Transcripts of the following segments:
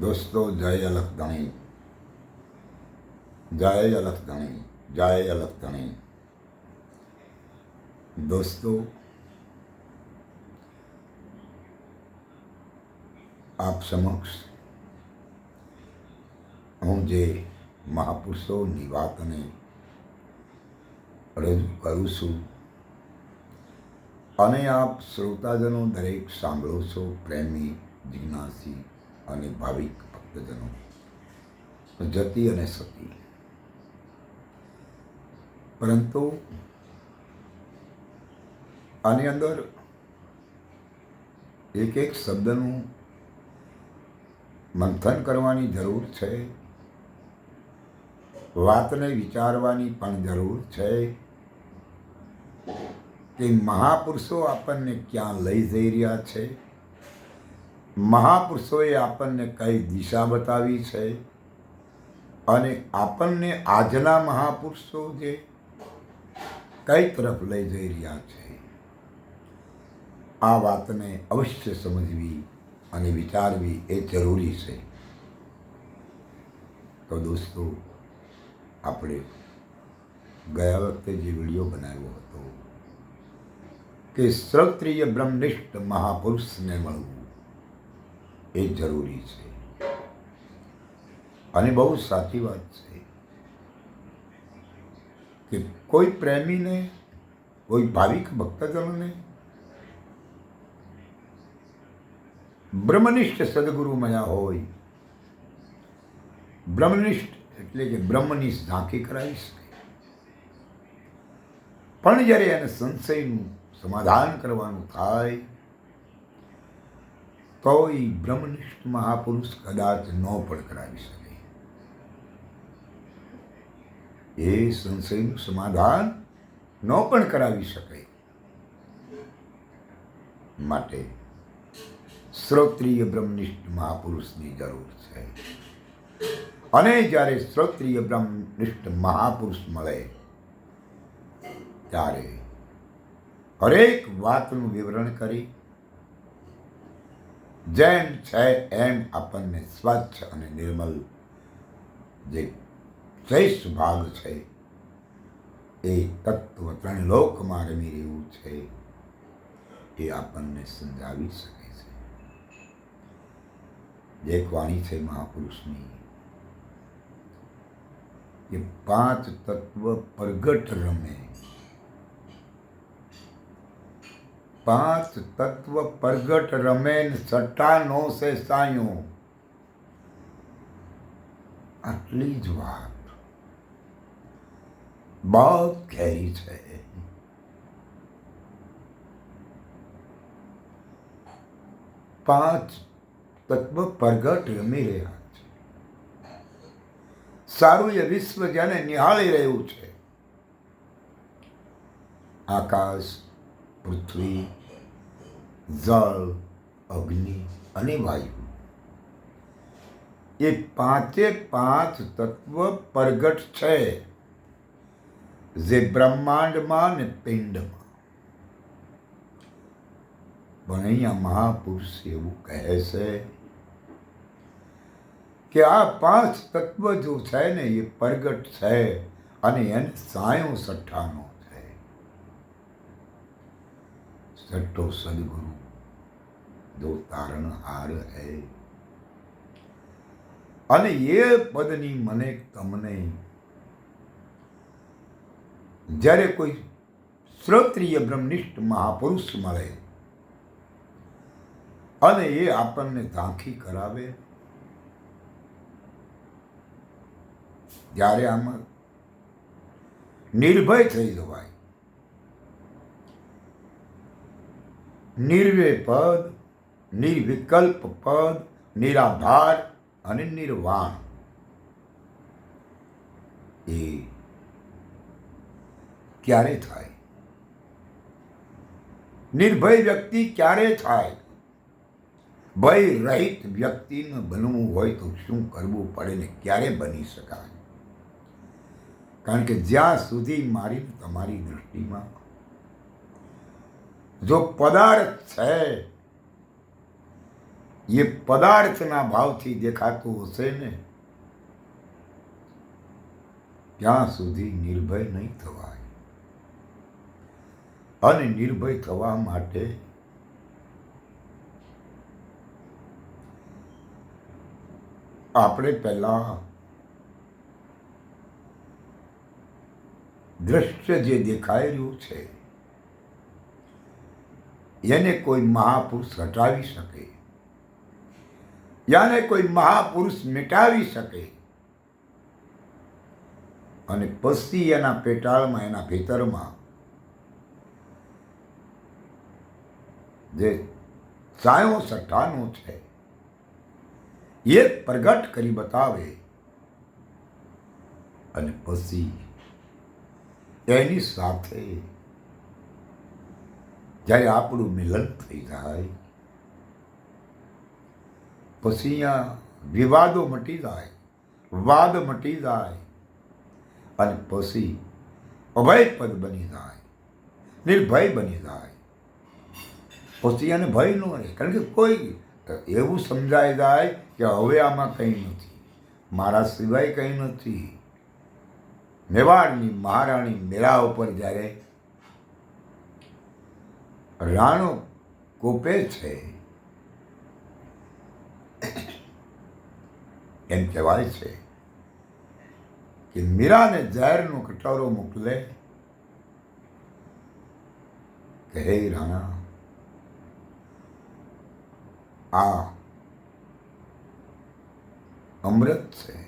દોસ્તો, જય અલખ ધણી જય અલખ ધણી જય અલખ ધણી દોસ્તો, આપ સમક્ષ હું જે મહાપુરુષોની વાતને રજૂ કરું છું અને આપ શ્રોતાજનો દરેક સાંભળો છો, પ્રેમી, જિજ્ઞાસી અને ભાવિક ભક્તજનો. જતી અને સતી. પરંતુ આની અંદર એક એક શબ્દનું મંથન કરવાની જરૂર છે. વાતને વિચારવાની પણ જરૂર છે કે મહાપુરુષો આપણને ક્યાં લઈ જઈ રહ્યા છે. મહાપુરુષોએ આપણને કઈ દિશા બતાવી છે? અને આપણને આજના મહાપુરુષો જે કઈ તરફ લઈ જઈ રહ્યા છે? આ વાતને અવશ્ય સમજવી અને વિચારવી એ જરૂરી છે. તો દોસ્તો, આપણે ગયા વખતે જે વીડિયો બનાવ્યો હતો કે ક્ષત્રિય બ્રહ્મનિષ્ઠ મહાપુરુષને મળવું. એ જરૂરી છે. અને બહુ સાચી વાત છે કે કોઈ પ્રેમીને, કોઈ ભાવિક ભક્તજનોને બ્રહ્મનિષ્ઠ સદગુરુ મળ્યા હોય. બ્રહ્મનિષ્ઠ એટલે કે બ્રહ્મની ઝાંખી કરાવી શકે. પણ જ્યારે એને સંશયનું સમાધાન કરવાનું થાય તો એ બ્રહ્મનિષ્ઠ મહાપુરુષ કદાચ ન પણ કરાવી શકે. એ સંશયનું સમાધાન ન પણ કરાવી શકે. માટે શ્રોત્રિય બ્રહ્મનિષ્ઠ મહાપુરુષની જરૂર છે. અને જ્યારે શ્રોત્રિય બ્રહ્મનિષ્ઠ મહાપુરુષ મળે, ત્યારે હરેક વાતનું વિવરણ કરી જેમ છે એમ આપણને સ્વચ્છ અને નિર્મલ જે શ્રેષ્ઠ ભાગ છે, એ તત્વ ત્રણ લોકમાં રમી રહ્યું છે, એ આપણને સમજાવી શકે છે. જે વાણી છે મહાપુરુષની એ પાંચ તત્વ પ્રગટ રમે પાંચ તત્વ પ્રગટ રમેન સટ્ટા નો સે સાયું. આટલી જ વાત. બહુ ઘેરી છે. પાંચ તત્વ પ્રગટ રમી રહ્યા છે. સારું એ વિશ્વ જેને નિહાળી રહ્યું છે. આકાશ પૃથ્વી, જળ, અગ્નિ અને વાયુ. એ પાંચે પાંચ તત્વ પ્રગટ છે જે બ્રહ્માંડમાં ને પિંડમાં. પણ અહીંયા મહાપુરુષ એવું કહે છે કે આ પાંચ તત્વ જો છે ને એ પ્રગટ છે અને એને સાયો સઠ્ઠાનો છે સઠ્ઠો સદગુરુ. જો તારણહાર હૈ. અને એ પદની મને તમને જ્યારે કોઈ શ્રોત્રિય બ્રહ્મનિષ્ઠ મહાપુરુષ મળે અને એ આપણને ઝાંખી કરાવે જ્યારે આમાં નિર્ભય થઈ જવાય. નિર્વે પદ નિર્વિકલ્પ પદ, નિરાધાર અને નિર્વાણ. એ ક્યારે થાય? નિર્ભય વ્યક્તિ ક્યારે થાય? ભય રહિત વ્યક્તિને બનવું હોય તો શું કરવું પડે ને ક્યારે બની શકાય? કારણ કે જ્યાં સુધી મારી, તમારી દૃષ્ટિમાં જો પદાર્થ છે, એ પદાર્થના ભાવથી દેખાતું હશે ને, ત્યાં સુધી નિર્ભય નહીં થવાય. અને નિર્ભય થવા માટે આપણે પહેલા દ્રશ્ય જે દેખાઈ રહ્યું છે એને કોઈ મહાપુરુષ હટાવી શકે, યાને કોઈ મહાપુરુષ મિટાવી શકે, અને પછી એના પેટાળમાં, એના ભીતરમાં જે સાયો સઠ્ઠાનો છે, એ પ્રગટ કરી બતાવે અને પછી એની સાથે જ્યારે આપણું મિલન થઈ જાય, પછી અહીંયા વિવાદો મટી જાય, વાદ મટી જાય, અને પછી અભયપદ બની જાય, નિર્ભય બની જાય. પછી એને ભય ન રહે, કારણ કે કોઈ એવું સમજાઈ જાય કે હવે આમાં કંઈ નથી, મારા સિવાય કંઈ નથી. મેવાડની મહારાણી મેળા ઉપર જ્યારે રાણો કોપે છે. એમ કહેવાય છે કે મીરાને ઝેરનો કટોરો મોકલે. કે હે રાણા, આ અમૃત છે.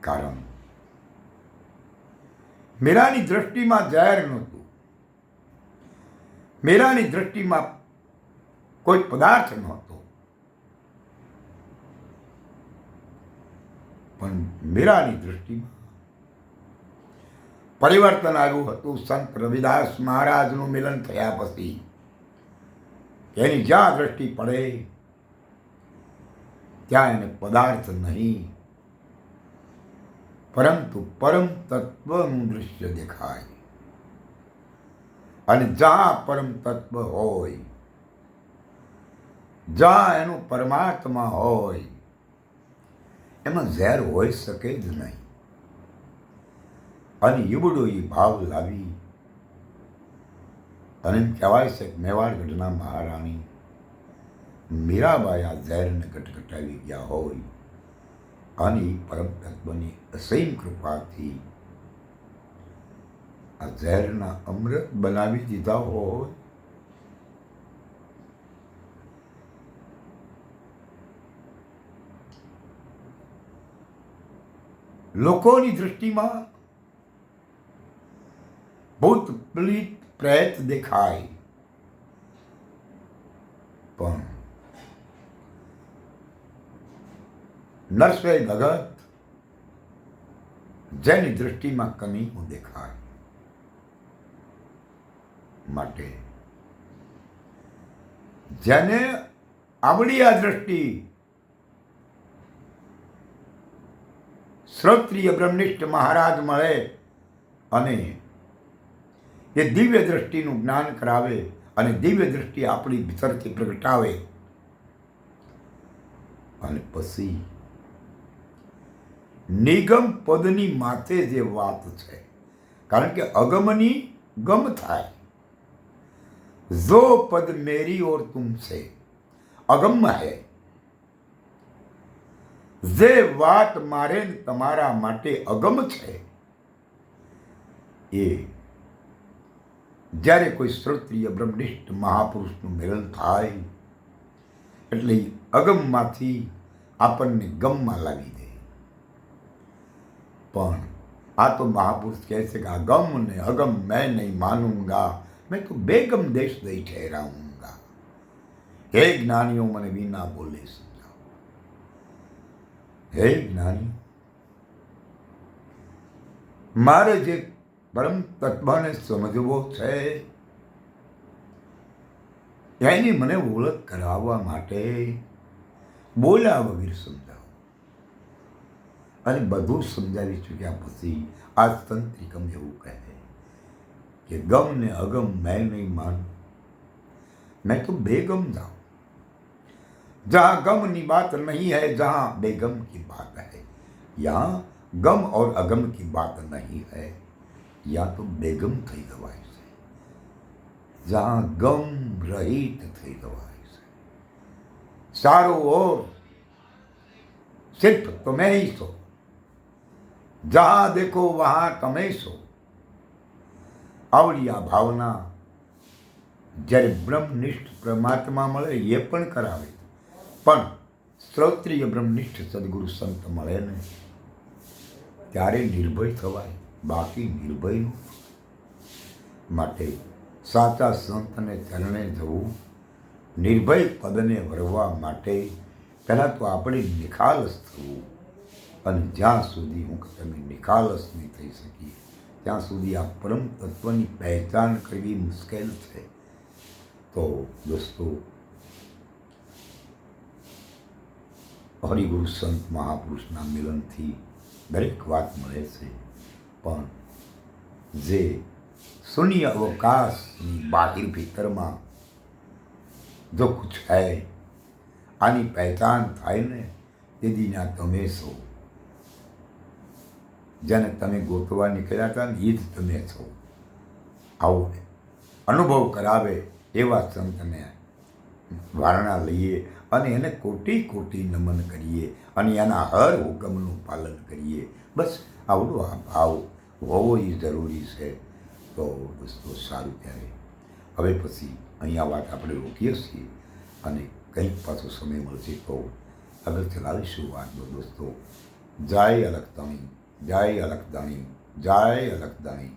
કારણ મીરાની દ્રષ્ટિમાં ઝેર મીરાની દ્રષ્ટિમાં કોઈ પદાર્થ નહોતો. પણ મેળાની દ્રષ્ટિમાં પરિવર્તન આવ્યું હતું. સંત રવિદાસ મહારાજનું મિલન થયા પછી એની જ્યાં દ્રષ્ટિ પડે, ત્યાં એને પદાર્થ નહીં. પરંતુ પરમ તત્વનું દૃશ્ય દેખાય. અને જ્યાં પરમ તત્વ હોય, જ્યાં એનું પરમાત્મા હોય, એમાં ઝેર હોઈ શકે જ નહીં. અને ઈવડો એ ભાવ લાવી અને કહેવાય છે કે મેવાડગઢના મહારાણી મીરાબાઈ આ ઝેરને ગટગટાવી ગયા હોય અને પરમ તત્વની અસીમ કૃપાથી આ ઝેરના અમૃત બનાવી દીધા હોય. લોકોની દૃષ્ટિમાં ભૂત પ્લીત પ્રેત દેખાય. પણ નરસિંહ ભગત જેની દૃષ્ટિમાં કમી દેખાય. માટે. જેને આવડી આ દ્રષ્ટિ શ્રોત્રિય બ્રહ્મનિષ્ઠ મહારાજ મળે અને એ દિવ્ય દ્રષ્ટિનું જ્ઞાન કરાવે અને દિવ્ય દ્રષ્ટિ આપણી ભીતરથી પ્રગટાવે. અને પછી નિગમ પદની માથે જે વાત છે, કારણ કે અગમની ગમ થાય. જો પદ મેરી ઓર તુમસે અગમ્ય હૈ. જે વાત મારે તમારા માટે અગમ છે, એ જ્યારે કોઈ શ્રોત્રિય બ્રહ્મનિષ્ઠ, મહાપુરુષનું મિલન થાય, એટલે અગમમાંથી આપણને ગમમાં લાવી દે. પણ આ તો મહાપુરુષ કહે છે કે આ ગમ ને અગમ મેં નહીં માનુંગા. મેં તો બેગમ દેશ દઈ ઠેરાઉંગા હે જ્ઞાનીઓ, મને વિના બોલે સમજાવો. હે જ્ઞાની, મારે જે પરમ તત્વને સમજવો છે, એની મને ઓળખ કરાવવા માટે બોલ્યા વગેરે સમજાવો. અને બધું સમજાવી ચૂક્યા પછી આ તંત્રિકમ એવું કહે कि गम ने अगम मैं नहीं मान। मैं तो बेगम था। जहाँ गम की बात नहीं है, जहाँ बेगम की बात है। यहाँ गम और अगम की बात नहीं है। या तो बेगम थी दवाई से। जहाँ गम રહિત थी दवाई से। सारो ઓર सिर्फ़ तुम्हें ही सो। जहाँ देखो, वहाँ तुम्हें सो। આવડી આ ભાવના જ્યારે બ્રહ્મનિષ્ઠ પરમાત્મા મળે એ પણ કરાવે. પણ શ્રોત્રિય બ્રહ્મનિષ્ઠ સદગુરુ સંત મળે ને ત્યારે નિર્ભય થવાય, બાકી નિર્ભય માટે સાચા સંતને ચરણે જવું, નિર્ભય પદને વરવા માટે પહેલાં તો આપણે નિખાલસ થવું અને જ્યાં સુધી હું તમે નિખાલસ નહીં થઈ શકીએ. ત્યાં સુધી આ પરમ તત્વની પહેચાન કરવી મુશ્કેલ છે. તો દોસ્તો, હરિગુરુ સંત મહાપુરુષના મિલનથી દરેક વાત મળે છે. પણ જે શૂન્ય અવકાશની બાહિર ભીતરમાં જો કુછ હૈ આની પહેચાન થાય ને તે ના તમે છો. જેને તમે ગોતવા નીકળ્યા હતા ને એ જ તમે છો. આવો. અનુભવ કરાવે એવા સંતને વારણા લઈએ અને એને કોટી કોટી નમન કરીએ અને એના હર હુકમનું પાલન કરીએ. બસ આવડો આ ભાવ હોવો એ જરૂરી છે. તો દોસ્તો, સારું ત્યારે. હવે પછી અહીંયા વાત આપણે રોકીએ છીએ અને કંઈક પાછો સમય મળશે તો આગળ ચલાવીશું વાતનો દોસ્તો. જય અલગતાણી જય અલખદાણી જય અલગદાણી